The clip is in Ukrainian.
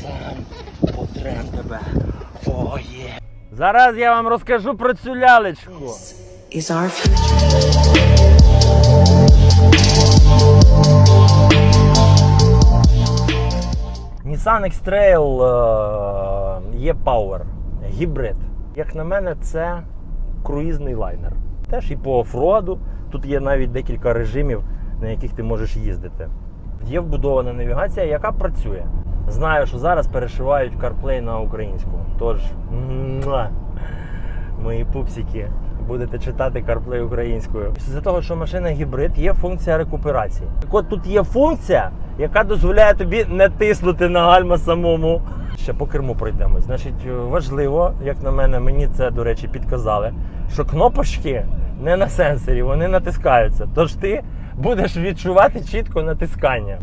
Сам потрем тебе. О, є. Зараз я вам розкажу про цю лялечку. is our. Nissan X-Trail е, E-Power, гібрид. Як на мене, це круїзний лайнер. Теж і по офроду. Тут є навіть декілька режимів, на яких ти можеш їздити. Є вбудована навігація, яка працює. Знаю, що зараз перешивають CarPlay на українську. Тож, мої пупсики, будете читати CarPlay українською. З-за того, що машина гібрид, є функція рекуперації. Так от тут є функція, яка дозволяє тобі не тиснути на гальма самому. Ще по керму пройдемо. Значить, важливо, як на мене, мені це, до речі, підказали, що кнопочки не на сенсорі, вони натискаються. Тож ти будеш відчувати чітко натискання.